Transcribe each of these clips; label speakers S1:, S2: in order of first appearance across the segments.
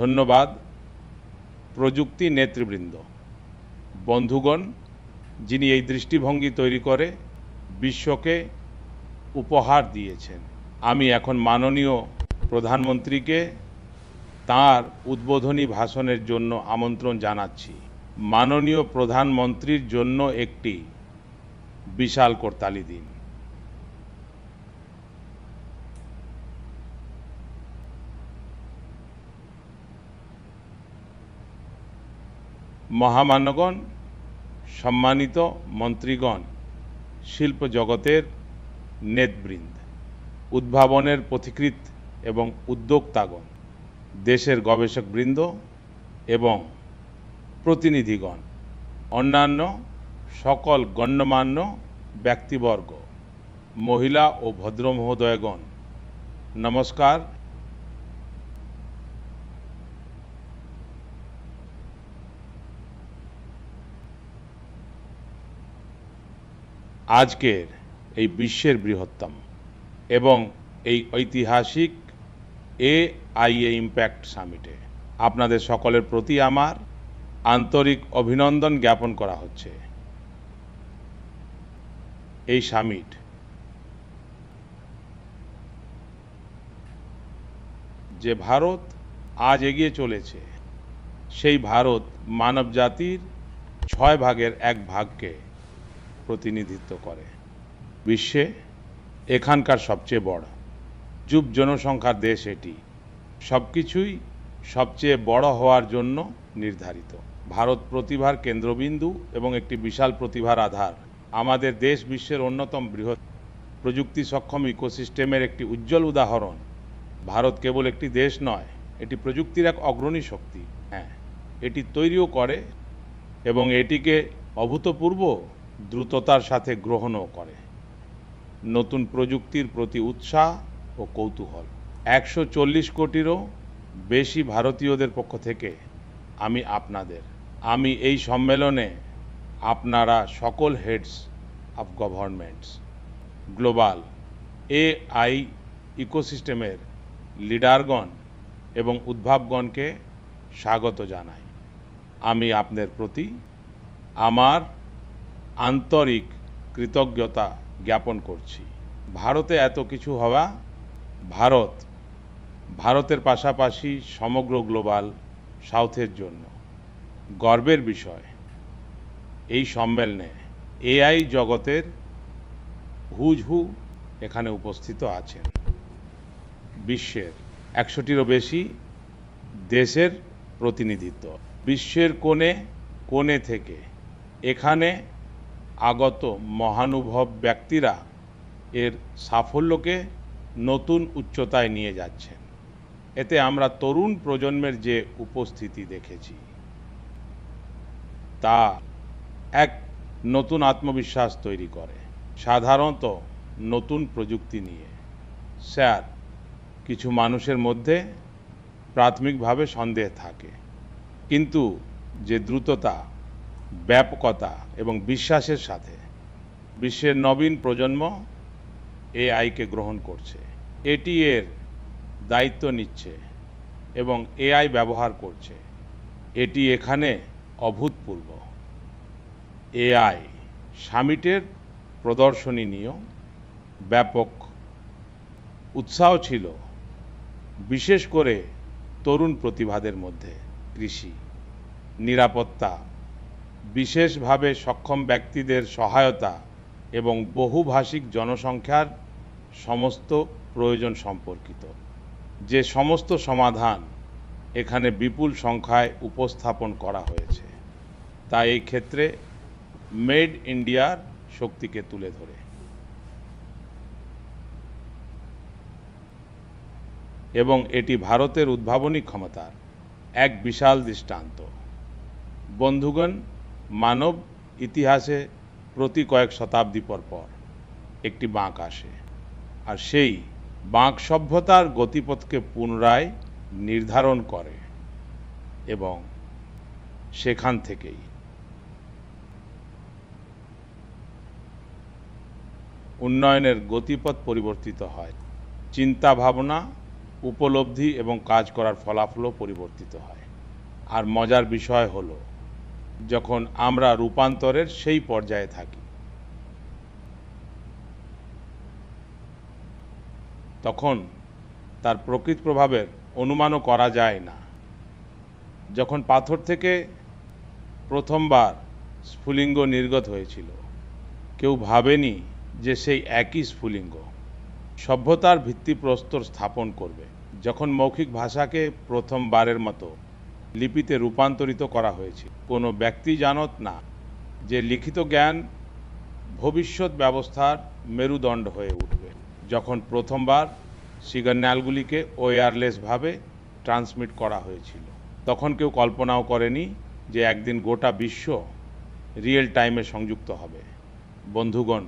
S1: ধন্যবাদ। প্রযুক্তি নেতৃবৃন্দ, বন্ধুগণ, যিনি এই দৃষ্টিভঙ্গি তৈরি করে বিশ্বকে উপহার দিয়েছেন, আমি এখন মাননীয় প্রধানমন্ত্রীকে তার উদ্বোধনী ভাষণের জন্য আমন্ত্রণ জানাচ্ছি। মাননীয় প্রধানমন্ত্রীর জন্য একটি বিশাল করতালি দিন। মহামান্যগণ, সম্মানিত মন্ত্রীগণ, শিল্প জগতের নেতবৃন্দ, উদ্ভাবনের পথিকৃৎ এবং উদ্যোক্তাগণ, দেশের গবেষকবৃন্দ এবং প্রতিনিধিগণ, অন্যান্য সকল গণ্যমান্য ব্যক্তিবর্গ, মহিলা ও ভদ্র মহোদয়গণ নমস্কার আজকের এই বিশ্বের বৃহত্তম এবং এই ঐতিহাসিক এ আইএ ইম্প্যাক্ট সামিটে আপনাদের সকলের প্রতি আমার আন্তরিক অভিনন্দন জ্ঞাপন করা হচ্ছে। এই সামিট যে ভারত আজ এগিয়ে চলেছে, সেই ভারত মানব জাতির ছয় ভাগের এক ভাগকে প্রতিনিধিত্ব করে। বিশ্বে এখানকার সবচেয়ে বড়, যুব জনসংখ্যার দেশ এটি। সব কিছুই সবচেয়ে বড় হওয়ার জন্য নির্ধারিত। ভারত প্রতিভার কেন্দ্রবিন্দু এবং একটি বিশাল প্রতিভার আধার। আমাদের দেশ বিশ্বের অন্যতম বৃহৎ প্রযুক্তি সক্ষম ইকোসিস্টেমের একটি উজ্জ্বল উদাহরণ। ভারত কেবল একটি দেশ নয়, এটি প্রযুক্তির এক অগ্রণী শক্তি। হ্যাঁ এটি তৈরিও করে এবং এটিকে অভূতপূর্ব দ্রুততার সাথে গ্রহণও করে। নতুন প্রযুক্তির প্রতি উৎসাহ ও কৌতূহল। একশো চল্লিশ কোটিরও বেশি ভারতীয়দের পক্ষ থেকে আমি আপনাদের, আমি এই সম্মেলনে আপনারা সকল heads of governments global A I ইকোসিস্টেমের লিডারগণ এবং উদ্ভাবগণকে স্বাগত জানাই। আমি আপনাদের প্রতি আমার আন্তরিক কৃতজ্ঞতা জ্ঞাপন করছি। ভারতে এত কিছু হওয়া, ভারত, ভারতের পাশাপাশি সমগ্র গ্লোবাল সাউথের জন্য গর্বের বিষয় এই সম্মেলনে এআই জগতের হুজ হু এখানে উপস্থিত আছেন। বিশ্বের একশোটিরও বেশি দেশের প্রতিনিধিত্ব। বিশ্বের কোণে কোণে থেকে এখানে আগত মহানুভব ব্যক্তিরা এর সাফল্যকে নতুন উচ্চতায় নিয়ে যাচ্ছেন। এতে আমরা তরুণ প্রজন্মের যে উপস্থিতি দেখেছি, তা এক নতুন আত্মবিশ্বাস তৈরি করে। সাধারণত নতুন প্রযুক্তি নিয়ে। স্যার, কিছু মানুষের মধ্যে প্রাথমিকভাবে সন্দেহ থাকে। কিন্তু যে দ্রুততা ব্যাপকতা এবং বিশ্বাসের সাথে বিশ্বের নবীন প্রজন্ম এআইকে গ্রহণ করছে। এটি এর দায়িত্ব নিচ্ছে এবং এআই ব্যবহার করছে। এটি এখানে অভূতপূর্ব। এআই সামিটের প্রদর্শনী নিয়েও ব্যাপক উৎসাহ ছিল, বিশেষ করে তরুণ প্রতিভাদের মধ্যে কৃষি, নিরাপত্তা বিশেষভাবে সক্ষম ব্যক্তিদের সহায়তা এবং বহুভাষিক জনসংখ্যার সমস্ত প্রয়োজন সম্পর্কিত। যে সমস্ত সমাধান এখানে বিপুল সংখ্যায় উপস্থাপন করা হয়েছে, তা এই ক্ষেত্রে মেড ইন্ডিয়ার শক্তিকে তুলে ধরে। এবং এটি ভারতের উদ্ভাবনী ক্ষমতার এক বিশাল দৃষ্টান্ত। বন্ধুগণ মানব ইতিহাসে প্রতি কয়েক শতাব্দী পর পর একটি বাঁক আসে। আর সেই বাঁক সভ্যতার গতিপথকে পুনরায় নির্ধারণ করে এবং সেখান থেকেই উন্নয়নের গতিপথ পরিবর্তিত হয়। চিন্তা ভাবনা উপলব্ধি এবং কাজ করার ফলাফলও পরিবর্তিত হয়। আর মজার বিষয় হলো যখন আমরা রূপান্তরের সেই পর্যায়ে থাকি। তখন তার প্রকৃত প্রভাবের অনুমানও করা যায় না। যখন পাথর থেকে প্রথমবার স্ফুলিঙ্গ নির্গত হয়েছিল, কেউ ভাবেনি যে সেই একই স্ফুলিঙ্গ। সভ্যতার ভিত্তিপ্রস্তর স্থাপন করবে। যখন মৌখিক ভাষাকে প্রথমবারের মতো লিপিতে রূপান্তরিত করা হয়েছিল কোনো ব্যক্তি জানত না যে লিখিত জ্ঞান ভবিষ্যৎ ব্যবস্থার মেরুদণ্ড হয়ে উঠবে। যখন প্রথমবার সিগন্যালগুলিকে ওয়্যারলেসভাবে ট্রান্সমিট করা হয়েছিল, তখন কেউ কল্পনাও করেনি যে একদিন গোটা বিশ্ব রিয়েল টাইমে সংযুক্ত হবে। বন্ধুগণ,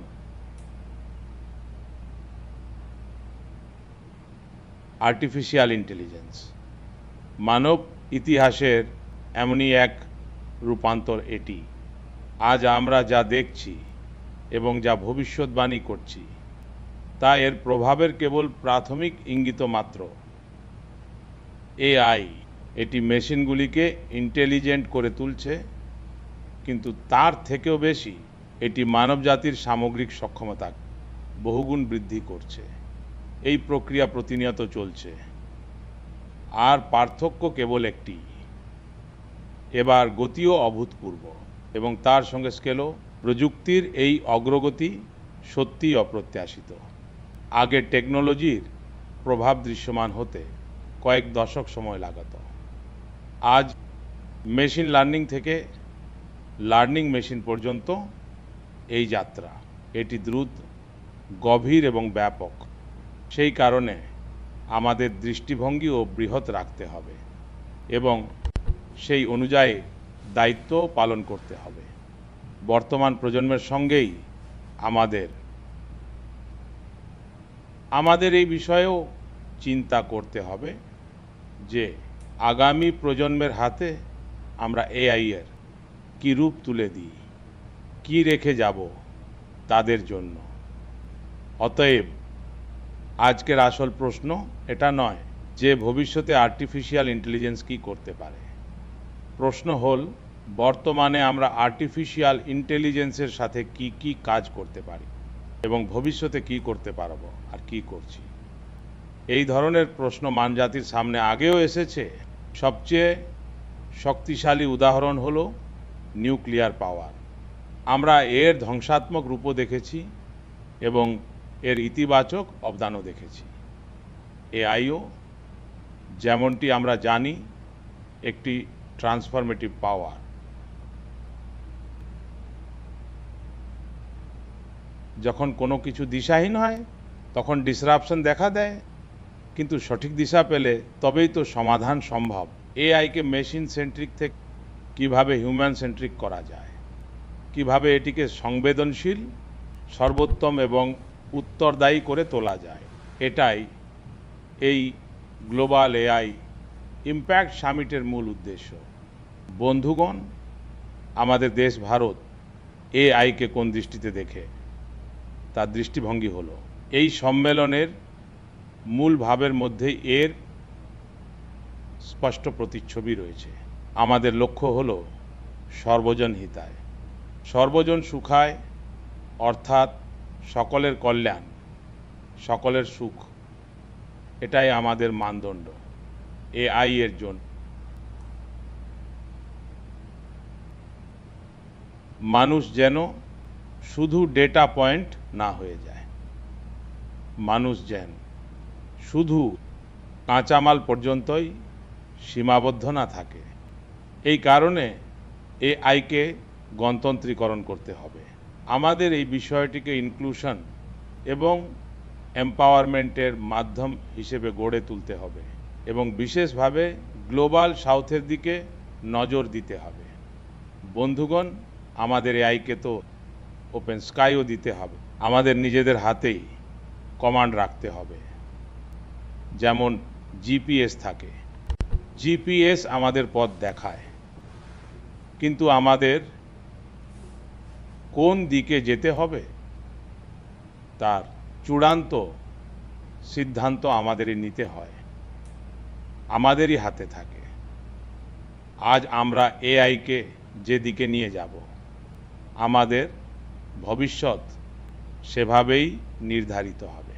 S1: আর্টিফিশিয়াল ইন্টেলিজেন্স, মানব ইতিহাসের এমনই এক রূপান্তর এটি। আজ আমরা যা দেখছি এবং যা ভবিষ্যৎবাণী করছি, তা এর প্রভাবের কেবল প্রাথমিক ইঙ্গিত মাত্র। এআই এটি মেশিনগুলিকে ইন্টেলিজেন্ট করে তুলছে, কিন্তু তার থেকেও বেশি এটি মানবজাতির সামগ্রিক সক্ষমতা বহুগুণ বৃদ্ধি করছে। এই প্রক্রিয়া প্রতিনিয়ত চলছে। আর পার্থক্য কেবল একটি। এবার গতিও অভূতপূর্ব এবং তার সঙ্গে স্কেলও। প্রযুক্তির এই অগ্রগতি সত্যিই অপ্রত্যাশিত। আগে টেকনোলজির প্রভাব দৃশ্যমান হতে কয়েক দশক সময় লাগাত। আজ মেশিন লার্নিং থেকে লার্নিং মেশিন পর্যন্ত এই যাত্রা। এটি দ্রুত, গভীর এবং ব্যাপক। সেই কারণে আমাদের দৃষ্টিভঙ্গিও বৃহৎ রাখতে হবে এবং সেই অনুযায়ী দায়িত্ব পালন করতে হবে। বর্তমান প্রজন্মের সঙ্গেই আমাদের আমাদের এই বিষয়েও চিন্তা করতে হবে যে আগামী প্রজন্মের হাতে আমরা এআই এর কী রূপ তুলে দিই, কি রেখে যাব তাদের জন্য। অতএব আজকের আসল প্রশ্ন এটা নয় যে ভবিষ্যতে আর্টিফিশিয়াল ইন্টেলিজেন্স কি করতে পারে। প্রশ্ন হল, বর্তমানে আমরা আর্টিফিশিয়াল ইন্টেলিজেন্সের সাথে কি কি কাজ করতে পারি? এবং ভবিষ্যতে কি করতে পারব আর কি করছি? এই ধরনের প্রশ্ন মানজাতির সামনে আগেও এসেছে। সবচেয়ে শক্তিশালী উদাহরণ হল নিউক্লিয়ার পাওয়ার। আমরা এর ধ্বংসাত্মক রূপও দেখেছি এবং এর ইতিবাচক অবদানও দেখেছি। এআইও যেমনটি আমরা জানি, একটি ট্রান্সফরমেটিভ পাওয়ার যখন কোনো কিছু দিশাহীন হয়, তখন ডিসরাপশন দেখা দেয়, কিন্তু সঠিক দিশা পেলে তবেই তো সমাধান সম্ভব। এআইকে মেশিন সেন্ট্রিক থেকে কীভাবে হিউম্যান সেন্ট্রিক করা যায়? কীভাবে এটিকে সংবেদনশীল, সর্বোত্তম এবং উত্তরদায়ী করে তোলা যায়? এটাই এই গ্লোবাল এআই ইম্প্যাক্ট সামিটের মূল উদ্দেশ্য। বন্ধুগণ, আমাদের দেশ ভারত এ আইকে কোন দৃষ্টিতে দেখে? তার দৃষ্টিভঙ্গি হলো, এই সম্মেলনের মূল ভাবের মধ্যে এর স্পষ্ট প্রতিচ্ছবি রয়েছে। আমাদের লক্ষ্য হল সর্বজন হিতায়। সর্বজন সুখায়, অর্থাৎ সকলের কল্যাণ, সকলের সুখ। এটাই আমাদের মানদণ্ড। এআই এর জন্য। মানুষ যেন শুধু ডেটা পয়েন্ট না হয়ে যায়। মানুষ যেন শুধু কাঁচামাল পর্যন্তই সীমাবদ্ধ না থাকে। এই কারণে এআইকে গণতন্ত্রীকরণ করতে হবে। আমাদের এই বিষয়টিকে ইনক্লুশন এবং এম্পাওয়ারমেন্টের মাধ্যম হিসেবে গড়ে তুলতে হবে এবং বিশেষভাবে গ্লোবাল সাউথের দিকে নজর দিতে হবে। বন্ধুগণ আমাদের এআইকে তো ওপেন স্কাইও দিতে হবে। আমাদের নিজেদের হাতেই কমান্ড রাখতে হবে। যেমন জিপিএস থাকে। জিপিএস আমাদের পথ দেখায়। কিন্তু আমাদের কোন দিকে যেতে হবে? তার চূড়ান্ত সিদ্ধান্ত আমাদেরই নিতে হয়। আমাদেরই হাতে থাকে। আজ আমরা এআইকে যেদিকে নিয়ে যাব আমাদের ভবিষ্যৎ সেভাবেই নির্ধারিত হবে।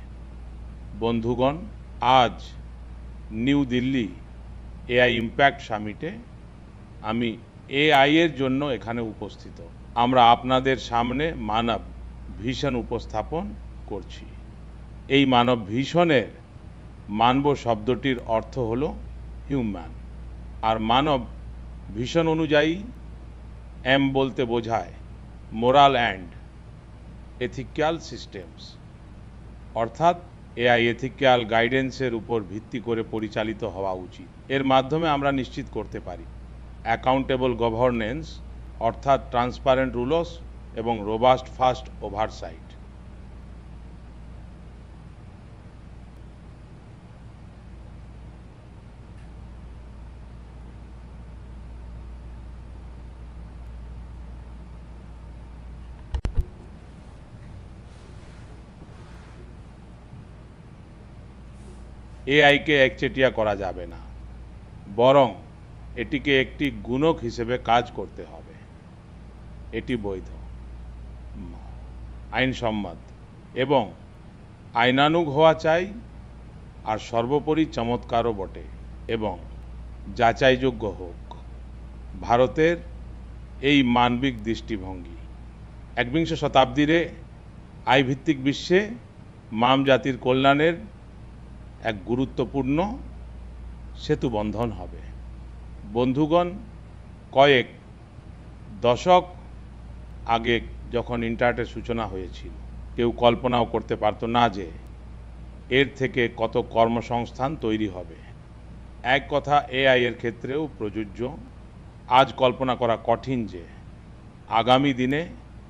S1: বন্ধুগণ, আজ নিউ দিল্লি এআই ইম্প্যাক্ট সামিটে আমি এআই এর জন্য এখানে উপস্থিত। আমরা আপনাদের সামনে মানব ভীষণ উপস্থাপন করছি। এই মানব ভীষণের মানব শব্দটির অর্থ হল হিউম্যান আর মানব ভীষণ অনুযায়ী এম বলতে বোঝায় মোরাল অ্যান্ড এথিক্যাল সিস্টেমস, অর্থাৎ এআই এথিক্যাল গাইডেন্সের উপর ভিত্তি করে পরিচালিত হওয়া উচিত। এর মাধ্যমে আমরা নিশ্চিত করতে পারি, অ্যাকাউন্টেবল গভর্নেন্স, অর্থাৎ ট্রান্সপারেন্ট রুলস এবং রোবাস্ট ফাস্ট ওভারসাইট। এআইকে একচেটিয়া করা যাবে না। বরং এটিকে একটি গুণক হিসেবে কাজ করতে হবে। এটি বৈধ। আইনসম্মত এবং আইনানুগ হওয়া চাই আর সর্বোপরি চমৎকারও বটে এবং যাচাইযোগ্য হোক। ভারতের এই মানবিক দৃষ্টিভঙ্গি। একবিংশ শতাব্দীরে আয়ভিত্তিক বিশ্বে মাম জাতির কল্যাণের এক গুরুত্বপূর্ণ সেতু বন্ধন হবে। বন্ধুগণ, কয়েক দশক আগে যখন ইন্টারনেটের সূচনা হয়েছিল, কেউ কল্পনাও করতে পারতো না যে এর থেকে কত কর্মসংস্থান তৈরি হবে। এক কথা এআই এর ক্ষেত্রেও প্রযোজ্য। আজ কল্পনা করা কঠিন যে আগামী দিনে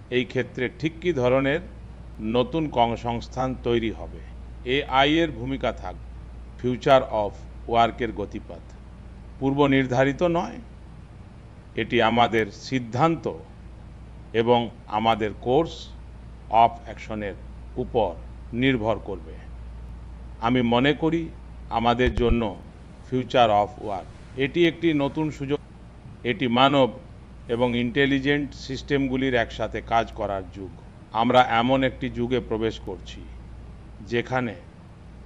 S1: এই ক্ষেত্রে ঠিক কী ধরনের নতুন কর্মসংস্থান তৈরি হবে। এআই এর ভূমিকা থাক ফিউচার অফ ওয়ার্কের গতিপথ। পূর্ব নির্ধারিত নয়, এটি আমাদের সিদ্ধান্ত এবং আমাদের কোর্স অফ অ্যাকশনের উপর নির্ভর করবে। আমি মনে করি আমাদের জন্য ফিউচার অফ ওয়ার্ক এটি একটি নতুন সুযোগ। এটি মানব এবং ইন্টেলিজেন্ট সিস্টেমগুলির একসাথে কাজ করার যুগ। আমরা এমন একটি যুগে প্রবেশ করছি। যেখানে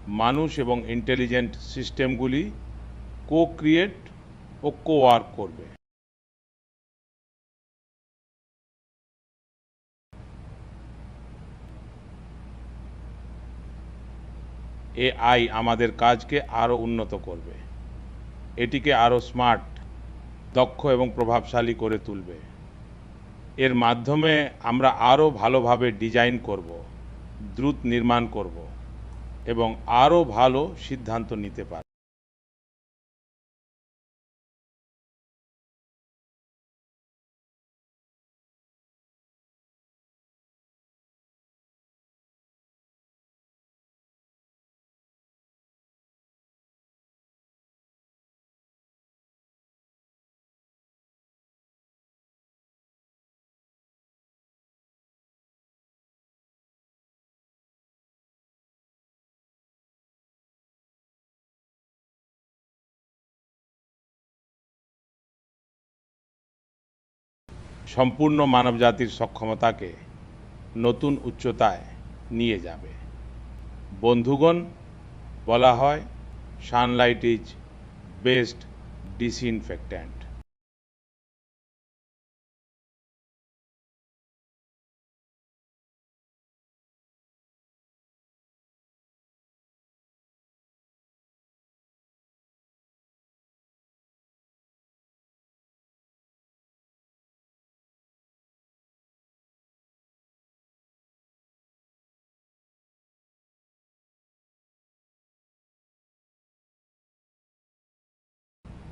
S1: মানুষ এবং ইন্টেলিজেন্ট সিস্টেমগুলি কো ক্রিয়েট ও কো ওয়ার্ক করবে এআই আমাদের কাজকে আরও উন্নত করবে। এটিকে আরও স্মার্ট দক্ষ এবং প্রভাবশালী করে তুলবে। এর মাধ্যমে আমরা আরও ভালোভাবে ডিজাইন করব। দ্রুত নির্মাণ করব এবং আরও ভালো সিদ্ধান্ত নিতে পারব। সম্পূর্ণ মানবজাতির সক্ষমতাকে নতুন উচ্চতায় নিয়ে যাবে। বন্ধুগণ বলা হয় সানলাইট ইজ বেস্ট ডিসইনফেক্ট্যান্ট।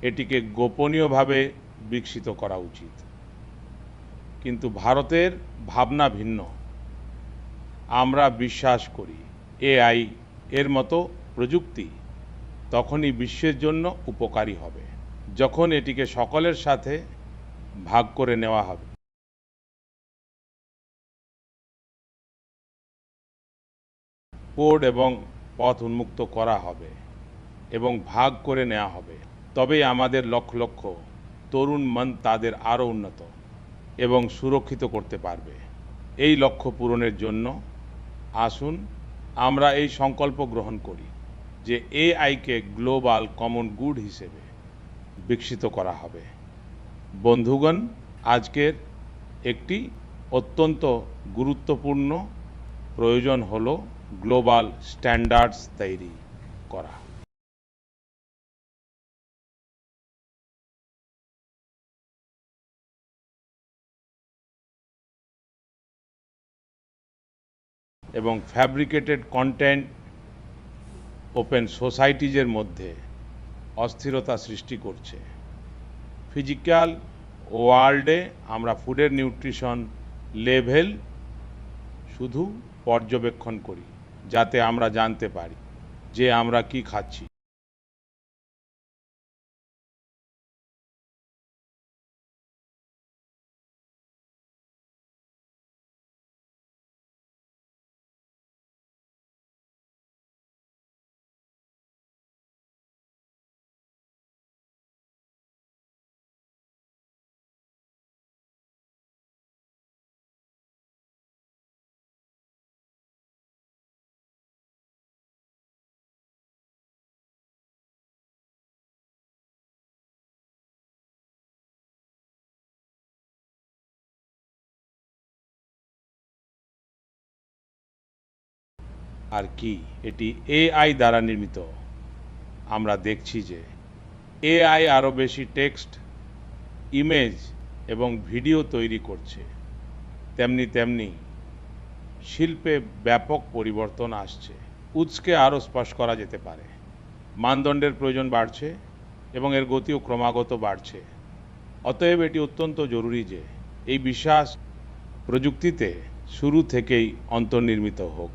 S1: এটিকে গোপনীয়ভাবে বিকশিত করা উচিত। কিন্তু ভারতের ভাবনা ভিন্ন। আমরা বিশ্বাস করি, এআই এর মতো প্রযুক্তি তখনই বিশ্বের জন্য উপকারী হবে, যখন এটিকে সকলের সাথে ভাগ করে নেওয়া হবে। কোড এবং পথ উন্মুক্ত করা হবে এবং ভাগ করে নেওয়া হবে। তবেই আমাদের লক্ষ লক্ষ তরুণ মন তাদের আরও উন্নত এবং সুরক্ষিত করতে পারবে। এই লক্ষ্য পূরণের জন্য আসুন আমরা এই সংকল্প গ্রহণ করি যে এআইকে গ্লোবাল কমন গুড হিসেবে বিকশিত করা হবে। বন্ধুগণ, আজকের একটি অত্যন্ত গুরুত্বপূর্ণ প্রয়োজন হলো গ্লোবাল স্ট্যান্ডার্ডস তৈরি করা। এবং ফ্যাব্রিকেটেড কন্টেন্ট ওপেন সোসাইটিজের মধ্যে অস্থিরতা সৃষ্টি করছে। ফিজিক্যাল ওয়ার্ল্ডে আমরা ফুডের নিউট্রিশন লেভেল শুধু পর্যবেক্ষণ করি, যাতে আমরা জানতে পারি যে আমরা কি খাচ্ছি। আর কি? এটি এআই দ্বারা নির্মিত। আমরা দেখছি যে এআই আরও বেশি টেক্সট, ইমেজ এবং ভিডিও তৈরি করছে। তেমনি তেমনি শিল্পে ব্যাপক পরিবর্তন আসছে। উৎসকে আরও স্পর্শ করা যেতে পারে। মানদণ্ডের প্রয়োজন বাড়ছে এবং এর গতিও ক্রমাগত বাড়ছে। অতএব এটি অত্যন্ত জরুরি যে এই বিশ্বাস প্রযুক্তিতে শুরু থেকেই অন্তর্নির্মিত হোক।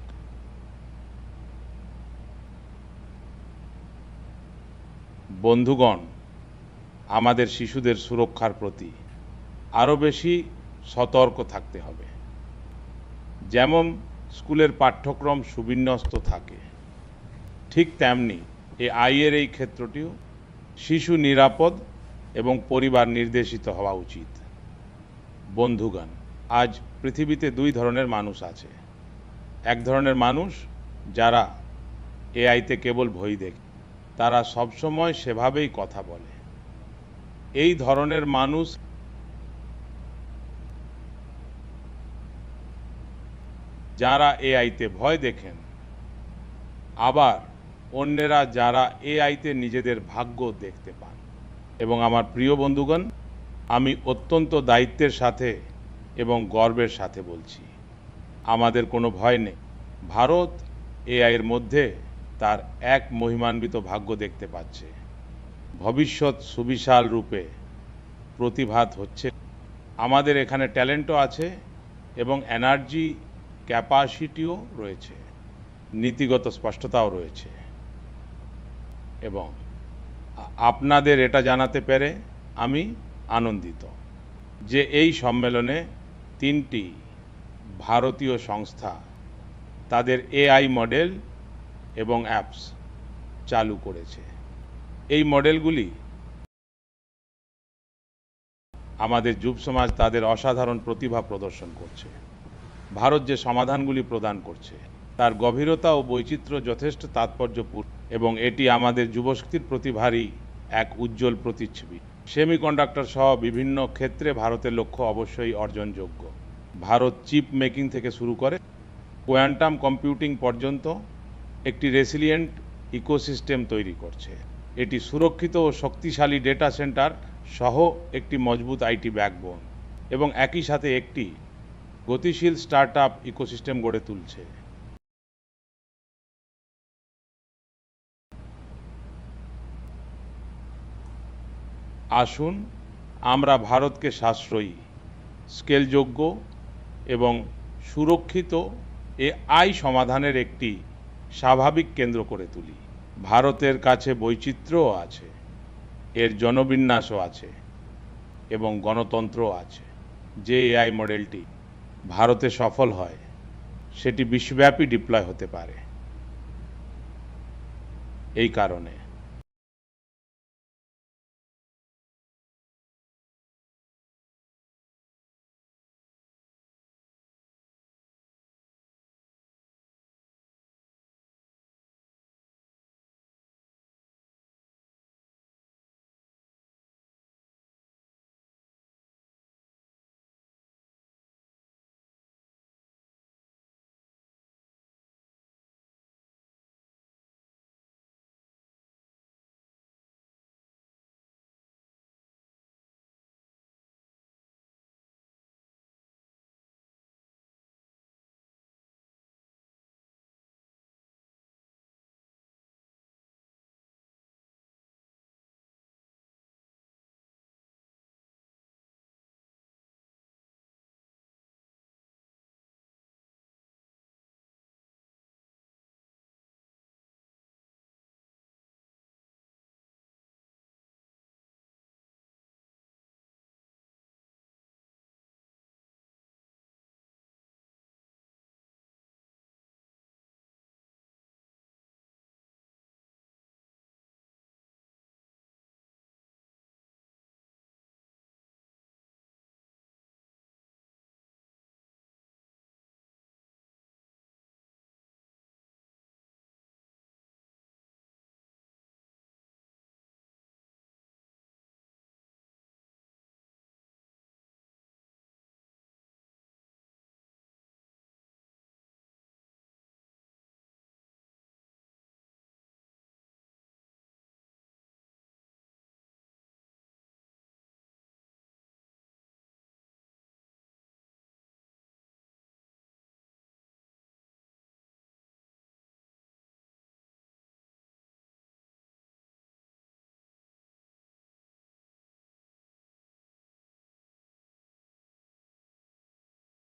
S1: বন্ধুগণ, আমাদের শিশুদের সুরক্ষার প্রতি আরও বেশি সতর্ক থাকতে হবে। যেমন স্কুলের পাঠ্যক্রম সুবিন্যস্ত থাকে, ঠিক তেমনি এই আইয়ের এই ক্ষেত্রটিও শিশু নিরাপদ এবং পরিবার নির্দেশিত হওয়া উচিত। বন্ধুগণ, আজ পৃথিবীতে দুই ধরনের মানুষ আছে। এক ধরনের মানুষ যারা এআইতে কেবল বই দেখে তারা সবসময় সেভাবেই কথা বলে। এই ধরনের মানুষ যারা এআইতে ভয় দেখেন, আবার অন্যেরা যারা এআইতে নিজেদের ভাগ্য দেখতে পান। এবং আমার প্রিয় বন্ধুগণ, আমি অত্যন্ত দায়িত্বের সাথে এবং গর্বের সাথে বলছি, আমাদের কোনো ভয় নেই। ভারত এআইয়ের মধ্যে তার এক মহিমান্বিত ভাগ্য দেখতে পাচ্ছে। ভবিষ্যৎ সুবিশাল রূপে প্রতিভাত হচ্ছে। আমাদের এখানে ট্যালেন্টও আছে এবং এনার্জি, ক্যাপাসিটিও রয়েছে। নীতিগত স্পষ্টতাও রয়েছে। এবং আপনাদের এটা জানাতে পেরে আমি আনন্দিত যে এই সম্মেলনে তিনটি ভারতীয় সংস্থা, তাদের এআই মডেল এবং অ্যাপস চালু করেছে। এই মডেলগুলি আমাদের যুব সমাজ তাদের অসাধারণ প্রতিভা প্রদর্শন করছে। ভারত যে সমাধানগুলি প্রদান করছে, তার গভীরতা ও বৈচিত্র্য যথেষ্ট তাৎপর্যপূর্ণ এবং এটি আমাদের যুবশক্তির প্রতিভারই এক উজ্জ্বল প্রতিচ্ছবি। সেমিকন্ডাক্টর সহ বিভিন্ন ক্ষেত্রে ভারতের লক্ষ্য অবশ্যই অর্জনযোগ্য। ভারত চিপ মেকিং থেকে শুরু করে কোয়ান্টাম কম্পিউটিং পর্যন্ত একটি রেসিলিয়েন্ট ইকোসিস্টেম তৈরি করছে। এটি সুরক্ষিত ও শক্তিশালী ডেটা সেন্টার সহ একটি মজবুত আইটি ব্যাকবোন এবং একই সাথে একটি গতিশীল স্টার্ট আপ ইকোসিস্টেম গড়ে তুলছে। আসুন, আমরা ভারতকে সাশ্রয়ী স্কেলযোগ্য এবং সুরক্ষিত এ আই সমাধানের একটি স্বাভাবিক কেন্দ্র করে তুলি। ভারতের কাছে বৈচিত্র্যও আছে, এর জনবিন্যাসও আছে এবং গণতন্ত্রও আছে। যে এআই মডেলটি ভারতে সফল হয়, সেটি বিশ্বব্যাপী ডিপ্লয় হতে পারে। এই কারণে